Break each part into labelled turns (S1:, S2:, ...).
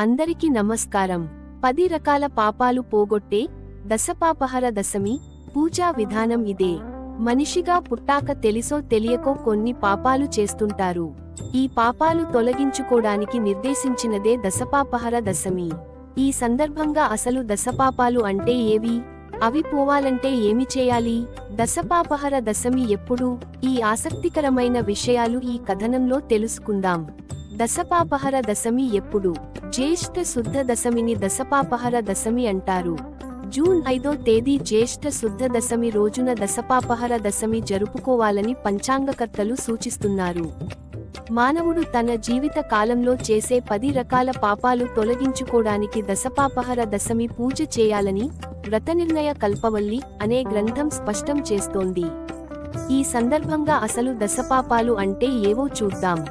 S1: అందరికీ నమస్కారం. పది రకాల పాపాలు పోగొట్టే దశపాపహర దశమి పూజా విధానం ఇదే. మనిషిగా పుట్టాక తెలిసో తెలియకో కొన్ని పాపాలు చేస్తుంటారు. ఈ పాపాలు తొలగించుకోడానికి నిర్దేశించినదే దశపాపహర దశమి. ఈ సందర్భంగా అసలు దశపాపాలు అంటే ఏవి? అవి పోవాలంటే ఏమి చేయాలి? దశపాపహర దశమి ఎప్పుడు? ఈ ఆసక్తికరమైన విషయాలు ఈ కథనంలో తెలుసుకుందాం. దశపాపహర దశమి ఎప్పుడు? జ్యేష్ఠ శుద్ధ దశమిని దశపాపహర దశమి అంటారు. జూన్ ఐదో తేదీ జ్యేష్ఠ శుద్ధ దశమి రోజున దశపాపహర దశమి జరుపుకోవాలని పంచాంగకర్తలు సూచిస్తున్నారు. మానవుడు తన జీవిత కాలంలో చేసే పది రకాల పాపాలు తొలగించుకోవడానికి దశపాపహర దశమి పూజ చేయాలని వ్రతనిర్ణయ కల్పవల్లి అనే గ్రంథం స్పష్టం చేస్తోంది. ఈ సందర్భంగా అసలు దశపాపాలు అంటే ఏవో చూద్దాం.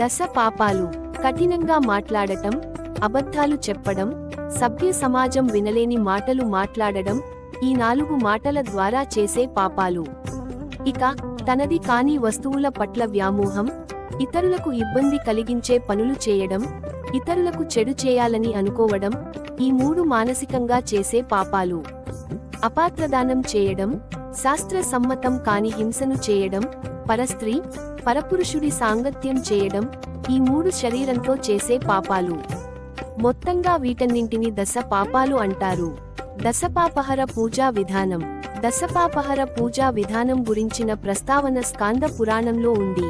S1: దశ పాపాలు కఠినంగా మాట్లాడటం అబద్ధాలు చెప్పడం సభ్య సమాజం వినలేని మాటలు మాట్లాడడం ఈ నాలుగు మాటల ద్వారా చేసే పాపాలు. ఇక తనది కాని వస్తువుల పట్ల వ్యామోహం ఇతరులకు ఇబ్బంది కలిగించే పనులు చేయడం ఇతరులకు చెడు చేయాలని అనుకోవడం ఈ మూడు మానసికంగా చేసే పాపాలు. అపాత్రదానం చేయడం శాస్త్ర సమ్మతం కాని హింసను చేయడం పరస్త్రీ పరపురుషుడి సాంగత్యం చేయడం ఈ మూడు శరీరంతో చేసే పాపాలు. మొత్తంగా వీటన్నింటిని దశ పాపాలు అంటారు. దశపాపహర పూజా విధానం. దశపాపహర పూజా విధానం గురించిన ప్రస్తావన స్కాంద పురాణంలో ఉంది.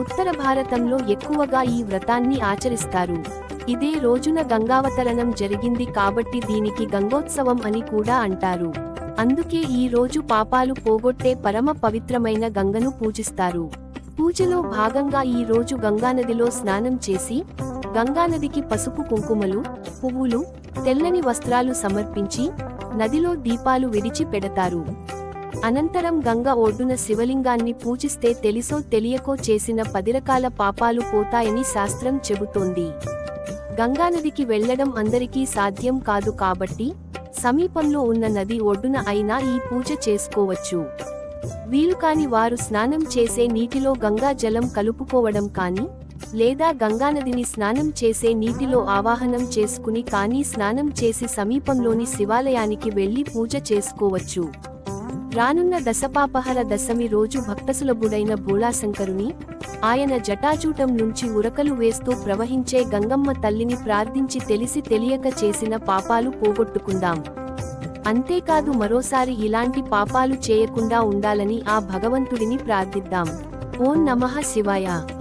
S1: ఉత్తర భారతంలో ఎక్కువగా ఈ వ్రతాన్ని ఆచరిస్తారు. ఇదే రోజున గంగావతరణం జరిగింది కాబట్టి దీనికి గంగోత్సవం అని కూడా అంటారు. అందుకే ఈ రోజు పాపాలు పోగొట్టే పరమ పవిత్రమైన గంగను పూజిస్తారు. పూజలో భాగంగా ఈ రోజు గంగానదిలో స్నానం చేసి గంగానదికి పసుపు కుంకుమలు పువ్వులు తెల్లని వస్త్రాలు సమర్పించి నదిలో దీపాలు విడిచి పెడతారు. అనంతరం గంగ ఒడ్డున శివలింగాన్ని పూజిస్తే తెలిసో తెలియకో చేసిన పది రకాల పాపాలు పోతాయని శాస్త్రం చెబుతోంది. గంగానదికి వెళ్ళడం అందరికీ సాధ్యం కాదు కాబట్టి సమీపంలో ఉన్న నది ఒడ్డున అయినా ఈ పూజ చేసుకోవచ్చు. వీలుకాని వారు స్నానం చేసే నీటిలో గంగా జలం కలుపుకోవడం కానీ లేదా గంగానదిని స్నానం చేసే నీటిలో ఆవాహనం చేసుకుని కానీ స్నానం చేసి సమీపంలోని శివాలయానికి వెళ్ళి పూజ చేసుకోవచ్చు. రానున్న దశపాపహర దశమి రోజు భక్తసులభుడైన భోళాశంకరుని ఆయన జటాచూటం నుంచి ఉరకలు వేస్తూ ప్రవహించే గంగమ్మ తల్లిని ప్రార్థించి తెలిసి తెలియక చేసిన పాపాలు పోగొట్టుకుందాం. అంతేకాదు మరోసారి ఇలాంటి పాపాలు చేయకుండా ఉండాలని ఆ భగవంతుడిని ప్రార్థిద్దాం. ఓం నమః శివాయ.